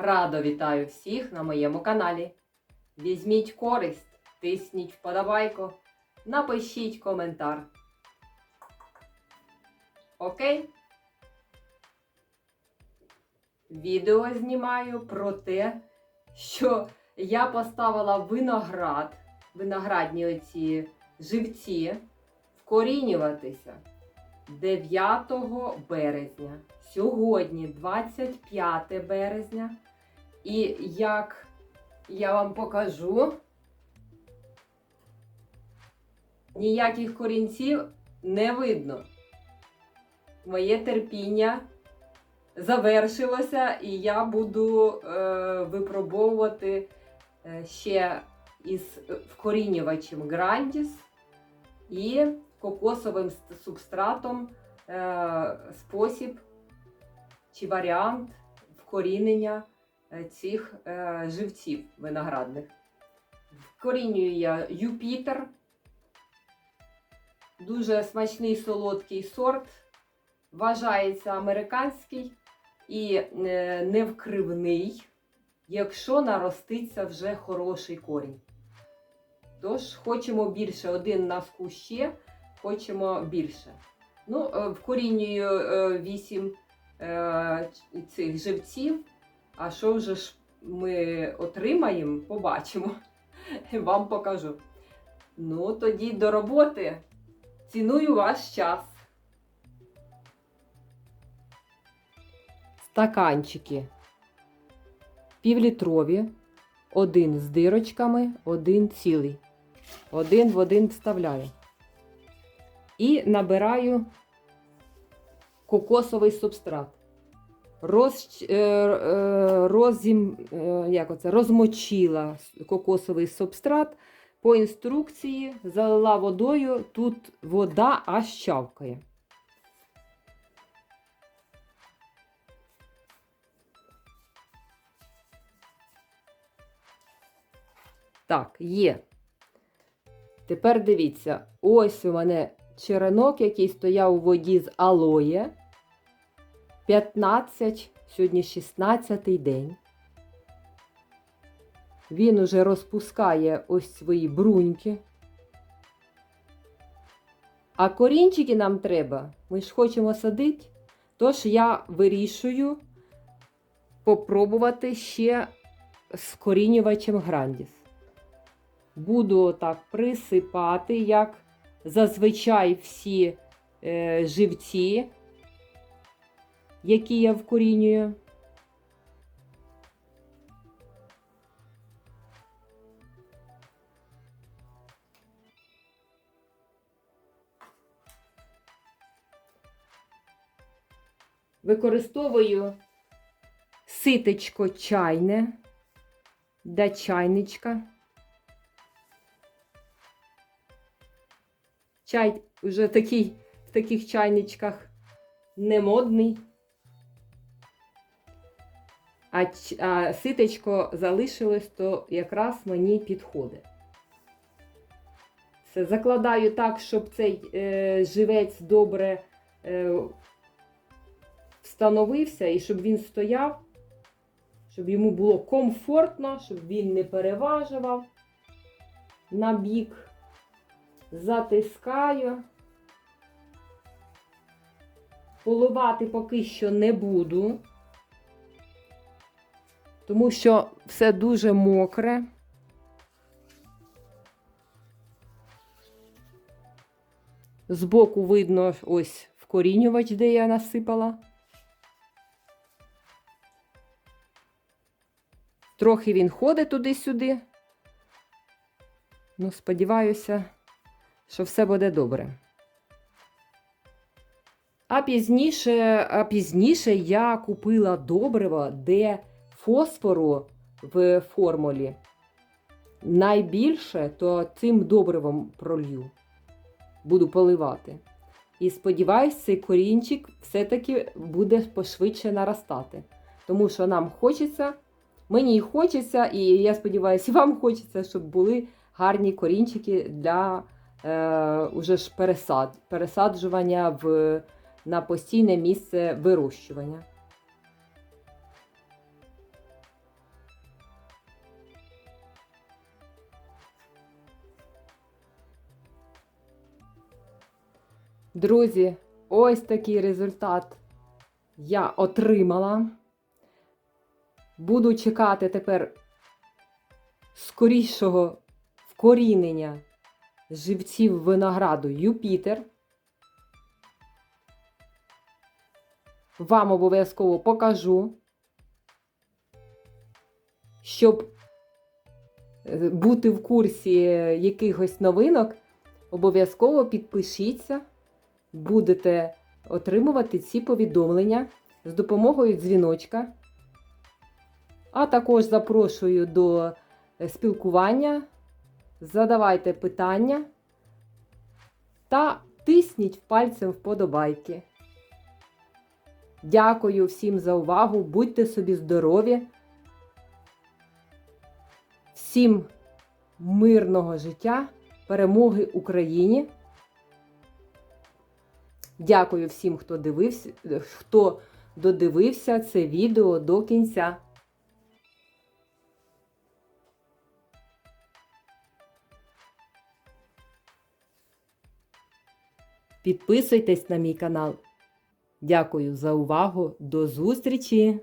Радо вітаю всіх на моєму каналі. Візьміть користь, тисніть вподобайку, напишіть коментар. Окей? Відео знімаю про те, що я поставила виноград, виноградні оці живці, вкорінюватися 9 березня. Сьогодні 25 березня. І як я вам покажу, ніяких корінців не видно. Моє терпіння завершилося, і я буду е, випробовувати е, ще із вкорінювачем Грандіс і кокосовим субстратом е, спосіб чи варіант вкорінення цих е, живців виноградних. Вкорінюю я Юпітер. Дуже смачний солодкий сорт. Вважається американський і е, невкривний, якщо нароститься вже хороший корінь. Тож, хочемо більше, один на кущі, хочемо більше. Ну, е, вкорінюю е, 8 е, цих живців. А що вже ж ми отримаємо, побачимо. Вам покажу. Ну, тоді до роботи. Ціную ваш час. Стаканчики півлітрові, один з дирочками, один цілий. Один в один вставляю. І набираю кокосовий субстрат. Роз, е, е, розім, е, як оце, розмочила кокосовий субстрат. По інструкції залила водою, тут вода аж чавкає. Так, є. Тепер дивіться, ось у мене черенок, який стояв у воді з алоє. 15, сьогодні 16 день. Він уже розпускає ось свої бруньки. А корінчики нам треба. Ми ж хочемо садити. Тож я вирішую попробувати ще з корінювачем Грандіс. Буду так присипати, як зазвичай всі е, живці, які я вкорінюю. Використовую ситечко чайне для чайничка. Чай вже такий в таких чайничках не модний. А, а ситечко залишилось, то якраз мені підходить. Все, закладаю так, щоб цей е, живець добре е, встановився і щоб він стояв, щоб йому було комфортно, щоб він не переважував на бік. Затискаю. Поливати поки що не буду, тому що все дуже мокре. Збоку видно ось вкорінювач, де я насипала. Трохи він ходить туди-сюди. Ну, сподіваюся, що все буде добре. А пізніше, а пізніше я купила добриво, де фосфору в формулі найбільше, то цим добривом пролью. Буду поливати. І сподіваюсь, цей корінчик все-таки буде пошвидше наростати. Тому що нам хочеться, мені хочеться, і я сподіваюся, вам хочеться, щоб були гарні корінчики для е, уже ж пересад, пересаджування в, на постійне місце вирощування. Друзі, ось такий результат я отримала. Буду чекати тепер скорішого вкорінення живців винограду Юпітер. Вам обов'язково покажу, щоб е, бути в курсі е, якихось новинок, обов'язково підпишіться, будете отримувати ці повідомлення з допомогою дзвіночка. А також запрошую до е, спілкування. Задавайте питання та тисніть пальцем вподобайки. Дякую всім за увагу. Будьте собі здорові. Всім мирного життя, перемоги Україні. Дякую всім, хто дивився, хто додивився це відео до кінця. Підписуйтесь на мій канал. Дякую за увагу. До зустрічі!